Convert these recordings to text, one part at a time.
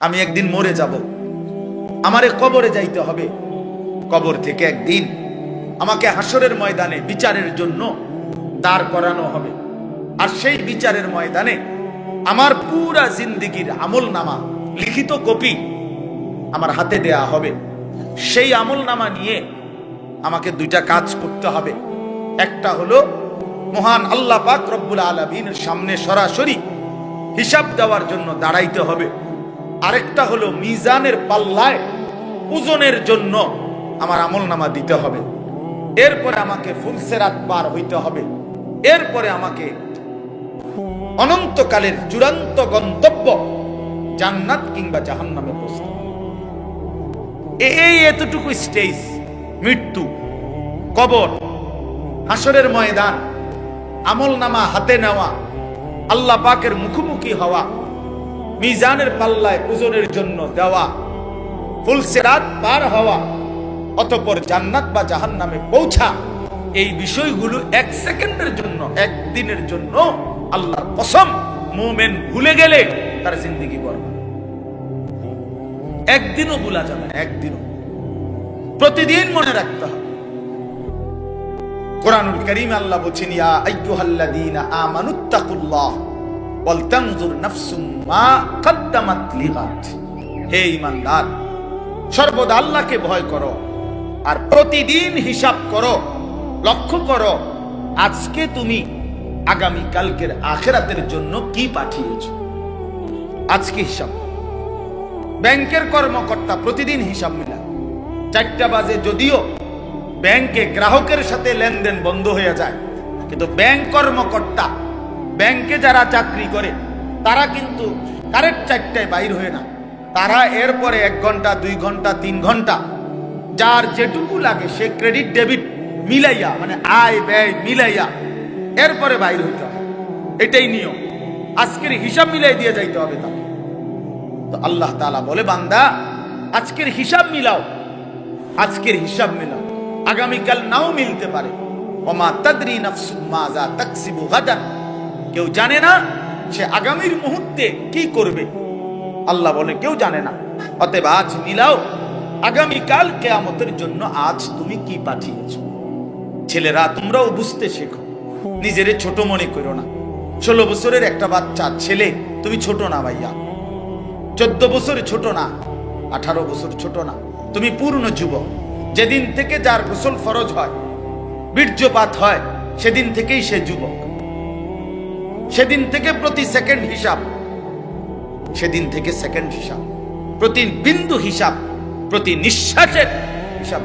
আমি একদিন মরে যাব। আমারে কবরে যাইতে হবে। কবর থেকে একদিন আমাকে হাসরের ময়দানে বিচারের জন্য দাঁড় করানো হবে। আর সেই বিচারের ময়দানে আমার পুরা জিন্দিগির আমল নামা লিখিত কপি আমার হাতে দেয়া হবে। সেই আমল নামা নিয়ে আমাকে দুইটা কাজ করতে হবে। একটা হলো মহান আল্লাহ পাক রব্বুল আলমিনের সামনে সরাসরি হিসাব দেওয়ার জন্য দাঁড়াইতে হবে। আরেকটা হলো মিজানের পাল্লায় ওজনের জন্য আমার আমল নামা দিতে হবে। এরপরে আমাকে ফুলসেরাত পার হইতে হবে। এরপরে আমাকে অনন্তকালের চূড়ান্ত গন্তব্য জান্নাত কিংবা জাহান্নামে পৌঁছতে এই এতটুকু স্টেজ, মৃত্যু, কবর হাসরের ময়দান আমল নামা হাতে নেওয়া, আল্লাহ পাকের মুখোমুখি হওয়া মিজানের পাল্লায় ওজনের জন্য দেওয়া। ফুলসেরাত পার হওয়া, অতপর জান্নাত বা জাহান নামে পৌঁছা। এই বিষয়গুলো এক সেকেন্ডের জন্য একদিনের জন্য আল্লাহর কসম, মোমেন ভুলে গেলে তার জিন্দিগি বরবাদ একদিনও ভুলা যাবে একদিনও। প্রতিদিন মনে রাখতে হবে। কোরআনুল করিম আল্লাহ বলছেন, ইয়া আইয়ুহাল্লাযীনা আমানুত্তাকুল্লাহ ওয়াল তানজুর নাফসুম মা কদ্দামাত হে ঈমানদার সর্বদা আল্লাহকে ভয় করো আর প্রতিদিন হিসাব করো, লক্ষ্য করো, আজকে তুমি আগামী কালকের আখেরাতের জন্য কি পাঠিয়েছ। আজকে হিসাব। ব্যাংকের কর্মকর্তা প্রতিদিন হিসাব মিলা চারটা বাজে যদিও ব্যাংকে গ্রাহকের সাথে লেনদেন বন্ধ হয়ে যায়, কিন্তু ব্যাংক কর্মকর্তা ব্যাংকে যারা চাকরি করে, তারা কিন্তু কারেক্ট চারটায় বাইর হয়ে না। তারা এরপরে এক ঘণ্টা, দুই ঘণ্টা, তিন ঘণ্টা, যার যেটুকু লাগে সে ক্রেডিট, ডেবিট মিলাইয়া মানে আয়, ব্যয় মিলাইয়া এরপরে বাইর হইতে হবে এটাই নিয়ম। আজকের হিসাব মিলাই দিয়ে যাইতে হবে তাকে। তো আল্লাহ তাআলা বলে, বান্দা, আজকের হিসাব মিলাও। আজকের হিসাব মিলাও। আগামীকাল নাও মিলতে পারে। ওমা তাদরি নাফসুম মাজা তাকসিবু গাদান। কেউ জানে না সে আগামীর মুহূর্তে কি করবে। আল্লাহ বলে, কেউ জানে না। অতএব আজ মিলাও আগামীকাল কেয়ামতের জন্য আজ তুমি কি পাঠিয়েছ? ছেলেরা, তোমরাও বুঝতে শেখো। নিজেরে ছোট মনে করো না। ষোলো বছরের একটা বাচ্চা, ছেলে, তুমি ছোট না ভাইয়া। চোদ্দ বছর ছোট না, আঠারো বছর ছোট না। তুমি পূর্ণ যুবক। যেদিন থেকে যার গোসল ফরজ হয়, বীর্যপাত হয়, সেদিন থেকেই সে যুবক। সেদিন থেকে প্রতি সেকেন্ড হিসাব। সেদিন থেকে সেকেন্ড হিসাব। প্রতি বিন্দু হিসাব, প্রতি নিঃশ্বাসের হিসাব।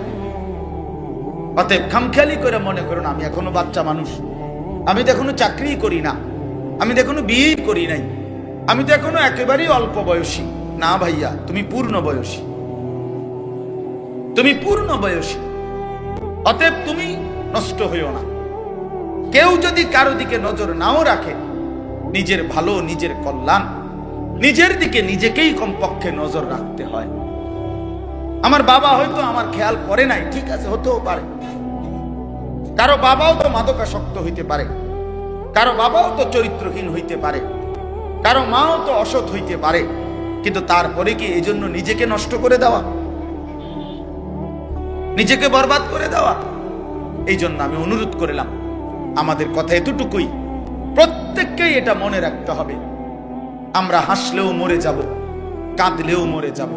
অতএব খামখেয়ালি করে মনে করুন আমি এখনও বাচ্চা মানুষ। আমি তো এখনও চাকরি করি না। আমি তো এখনও বিয়েই করি নাই। আমি তো এখনও একেবারেই অল্প বয়সী। না ভাইয়া, তুমি পূর্ণ বয়সী। তুমি পূর্ণ বয়সী। অতএব তুমি নষ্ট হইও না। কেউ যদি কারও দিকে নজর নাও রাখে নিজের ভালো, নিজের কল্যাণ। নিজের দিকে নিজেকেই কমপক্ষে নজর রাখতে হয়। আমার বাবা হয়তো আমার খেয়াল করে নাই, ঠিক আছে, হতেও পারে। কারও বাবাও তো মাদকাসক্ত হইতে পারে। কারও বাবাও তো চরিত্রহীন হইতে পারে। কারও মাও তো অসৎ হইতে পারে। কিন্তু তারপরে কি এই জন্য নিজেকে নষ্ট করে দেওয়া? নিজেকে বরবাদ করে দেওয়া? এই জন্য আমি অনুরোধ করলাম, আমাদের কথা এতটুকুই। প্রত্যেককেই এটা মনে রাখতে হবে। আমরা হাসলেও মরে যাব, কাঁদলেও মরে যাব।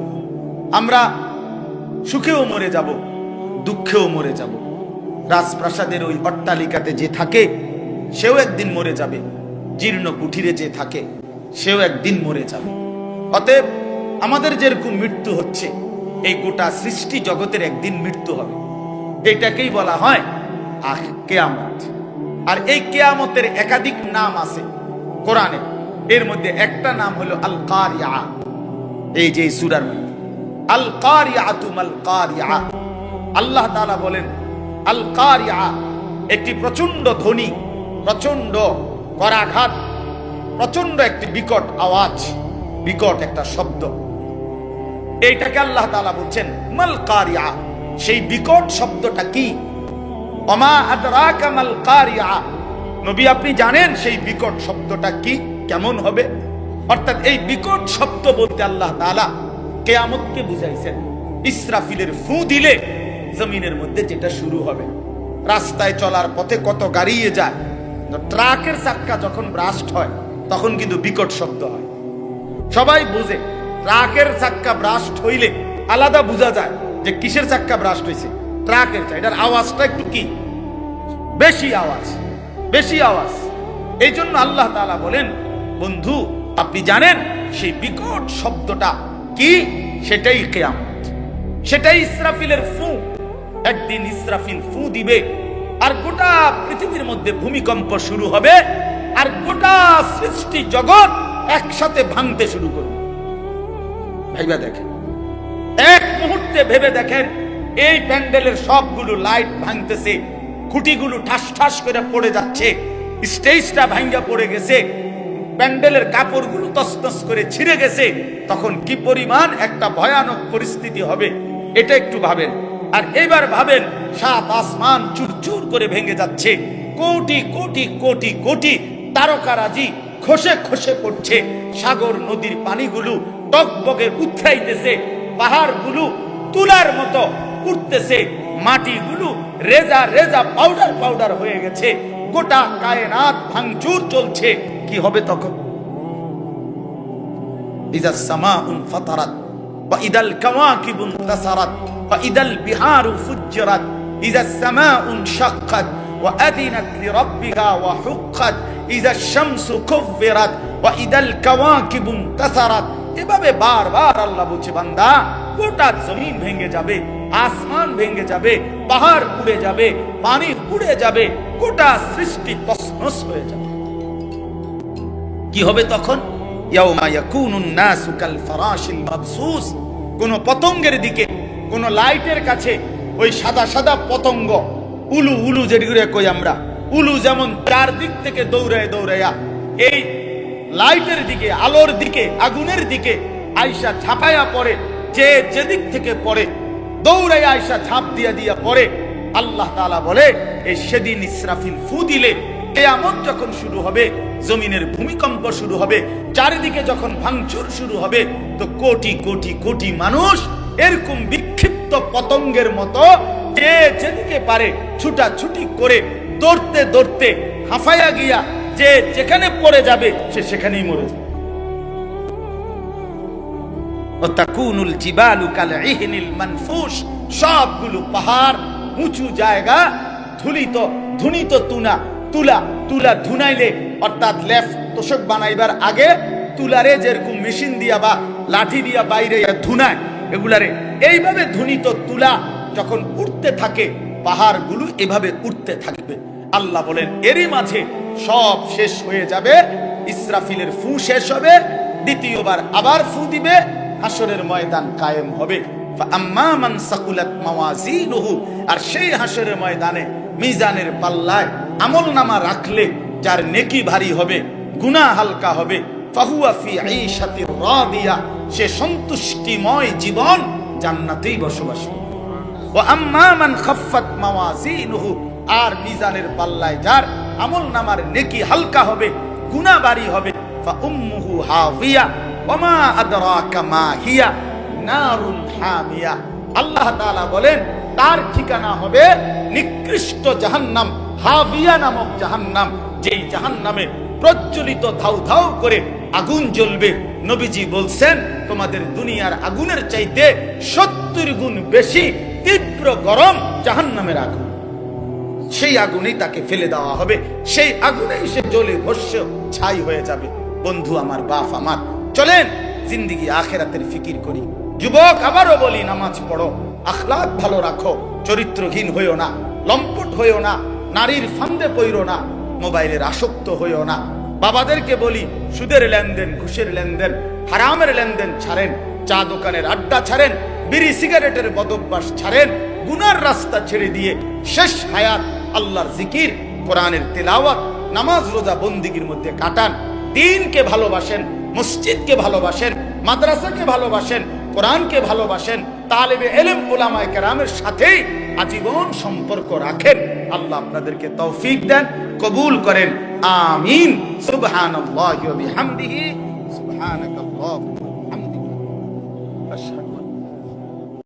আমরা সুখেও মরে যাব, দুঃখেও মরে যাব। রাজপ্রাসাদের ওই অট্টালিকাতে যে থাকে, সেও একদিন মরে যাবে। জীর্ণ কুঠিরে যে থাকে, সেও একদিন মরে যাবে। অতএব আমাদের যেরকম মৃত্যু হচ্ছে, এই গোটা সৃষ্টি জগতের একদিন মৃত্যু হবে। এটাকেই বলা হয় আহ কেয়ামত আর এই কেয়ামতের একাধিক নাম আছে কোরআনে। এর মধ্যে একটা নাম হলো আল কারিয়া এই যে সুরার মধ্যে। আল কারিয়াতুম আল কারিয়া আল্লাহ তাআলা বলেন আল কারিয়া একটি প্রচণ্ড ধ্বনি প্রচণ্ড করাঘাত প্রচণ্ড একটি বিকট আওয়াজ, বিকট একটা শব্দ। এইটাকে আল্লাহ তাআলা বলছেন মাল কারিয়া সেই বিকট শব্দটা কি? নবী, আপনি জানেন সেই বিকট শব্দটা কি? কেমন হবে? অর্থাৎ এই বিকট শব্দ বলতে আল্লাহ তাআলা কেয়ামতকে বুঝাইছেন। ইসরাফিলের ফু দিলে জমিনের মধ্যে যেটা শুরু হবে। রাস্তায় চলার পথে কত গাড়িয়ে যায়। ট্রাকের চাক্কা যখন ব্রাস্ট হয়, তখন কিন্তু বিকট শব্দ হয়। সবাই বুঝে, ট্রাকের চাক্কা ব্রাস্ট হইলে আলাদা বোঝা যায় যে কিসের চাক্কা ব্রাস্ট হয়েছে ট্রাকের চা- এটার আওয়াজটা একটু কি? বেশি আওয়াজ বেশি আওয়াজ। এই জন্য আল্লাহ তাআলা বলেন, বন্ধু, আপনি জানেন সেই বিকট শব্দটা কি? সেটাই কেয়ামত। সেটাই ইসরাফিলের ফু। একদিন ইসরাফিল ফু দিবে, আর গোটা পৃথিবীর মধ্যে ভূমিকম্প শুরু হবে, আর গোটা সৃষ্টি জগৎ একসাথে ভাঙতে শুরু করবে। ভাইবা দেখেন, এক মুহূর্তে ভেবে দেখেন এই প্যান্ডেলের সবগুলো লাইট ভাঙতেছে, খুঁটিগুলো ঠাস ঠাস করে পড়ে যাচ্ছে, স্টেজটা ভাঙ্গা পড়ে গেছে, প্যান্ডেলের কাপড়গুলো তসতস করে ছিঁড়ে গেছে, তখন কি পরিমাণ একটা ভয়ানক পরিস্থিতি হবে, এটা একটু ভাবেন। আর এবার ভাবেন, সাত আসমান চুরচুর করে ভেঙে যাচ্ছে, কোটি কোটি কোটি কোটি তারকারাজি খসে খসে পড়ছে, সাগর নদীর পানিগুলো টকবগে উথরাইতেছে পাহাড়গুলো তুলার মতো উঠতেছে মাটিগুলো রেজা রেজা পাউডার পাউডার হয়ে গেছে। গোটা কায়নাত ভাঙচুর চলছে। কি হবে তখন? ইজা সামাউন ফাতারাত, বা ইদাল কাওয়াকিবুন তাসারাত বা ইদাল বিহারু ফুজ্জরাত। ইজা সামাউন শাক্কাত, ওয়া আদিনাত লিরাব্বিহা ওয়া হুক্কাত। ইজা শামসু কুফিরাত ওয়া ইদাল কাওয়াকিবুন তাসারাত এভাবে বারবার আল্লাহ বলছে, বান্দা গোটা জমিন ভেঙে যাবে, আসমান ভেঙে যাবে, পাহাড় উড়ে যাবে, পানি উড়ে যাবে, গোটা সৃষ্টি তছনছ হয়ে যাবে। কি হবে তখন? ইয়াউমা ইয়াকুনুন নাসু কাল ফারাশিল মাবসুস। কোন পতঙ্গের দিকে, কোন লাইটের কাছে, ওই সাদা সাদা পতঙ্গ, উলু উলু যেগুলো কই আমরা, উলু যেমন চার দিক থেকে দৌড়ায় দৌড়াইয়া এই লাইটের দিকে, আলোর দিকে, আগুনের দিকে আয়সা ঝাঁপাইয়া পড়ে যে যেদিক থেকে পড়ে দৌড়াইয়া আয়সা ঝাঁপ দিয়া দিয়া পড়ে, আল্লাহ তাআলা বলে এই সেদিন ইসরাফিল ফু দিলে, কেয়ামত যখন শুরু হবে, জমিনের ভূমিকম্প শুরু হবে, চারিদিকে যখন ভাঙচুর শুরু হবে, তো কোটি কোটি কোটি মানুষ এরকম বিক্ষিপ্ত পতঙ্গের মতো যে যেদিকে পারে ছুটাছুটি করে দৌড়তে দৌড়তে হাঁফাইয়া গিয়া, যে যেখানে পড়ে যাবে, সে সেখানেই মরে যাবে। ওয়াতাকুনুল জিবালু কাল ইহনিল মানফুস, সবগুলো পাহাড় উঁচু জায়গা, ধুলিত, ধুনিত তুনা, তুলা তুলা ধুনাইলে, অর্থাৎ লেফ তোষক বানাইবার আগে তুলারে যেরকম মেশিন দিয়া বা লাঠি দিয়া বাইরে ধুনায়, এগুলারে। এইভাবে ধুনিত তুলা যখন উঠতে থাকে, পাহাড়গুলো এভাবে উঠতে থাকবে। আল্লাহ বলেন, এরই মাঝে সব শেষ হয়ে যাবে, ইসরাফিলের ফু শেষ হবে, দ্বিতীয়বার আবার ফু দিবে হাসরের ময়দান কায়েম হবে। আর সেই হাসরের ময়দানে মিজানের পাল্লায় আমল নামা রাখলে যার নেকি ভারী হবে, গুনাহ হালকা হবে। সে সন্তুষ্টিময় জীবন জান্নাতেই বসবাস আর মিজানের পাল্লায় যার আমল নামার নেকি হালকা হবে, গুনাহ ভারী হবে ওমা হিয়া নারুন হামিয়া। আল্লাহ তাআলা বলেন, তার ঠিকানা হবে নিকৃষ্ট জাহান্নাম নামক জাহান্নাম, যেই জাহান্নামে প্রজ্বলিত ধাউ ধাউ করে আগুন জ্বলবে। নবীজি বলছেন, তোমাদের দুনিয়ার আগুনের চাইতে সত্তর গুণ বেশি তীব্র গরম জাহান্নামের আগুন। সেই আগুনেই তাকে ফেলে দেওয়া হবে। সেই আগুনেই সে জ্বলে ভস্য ছাই হয়ে যাবে। বন্ধু আমার, বাপ আমার চলেন। জিন্দিগি আখেরাতের ফিকির করি। যুবক, আবারও বলি, নামাজ পড়ো। আখলাক ভালো রাখো। চরিত্রহীন হইও না। লম্পট হইও না। নারীর ফান্দে পইরো না। মোবাইলের আসক্ত হইও না। বাবাদেরকে বলি, সুদের লেনদেন, ঘুষের লেনদেন, হারামের লেনদেন ছাড়েন। চা দোকানের আড্ডা ছাড়েন। বিড়ি সিগারেটের বদভ্যাস ছাড়েন। গুনার রাস্তা ছেড়ে দিয়ে শেষ হায়াত আল্লাহর জিকির, কোরআনের তেলাওয়াত, নামাজ রোজা বন্দিগির মধ্যে কাটান। দিনকে ভালোবাসেন। মসজিদকে ভালোবাসেন, মাদ্রাসাকে ভালোবাসেন, কোরআনকে ভালোবাসেন, তালেবে এলেম ওলামায় কেরামের সাথে আজীবন সম্পর্ক রাখেন। আল্লাহ আপনাদেরকে তৌফিক দেন, কবুল করেন। আমিন। সুবহানাল্লাহি ওয়া বিহামদিহি। সুবহানাকাল্লাহুম্মা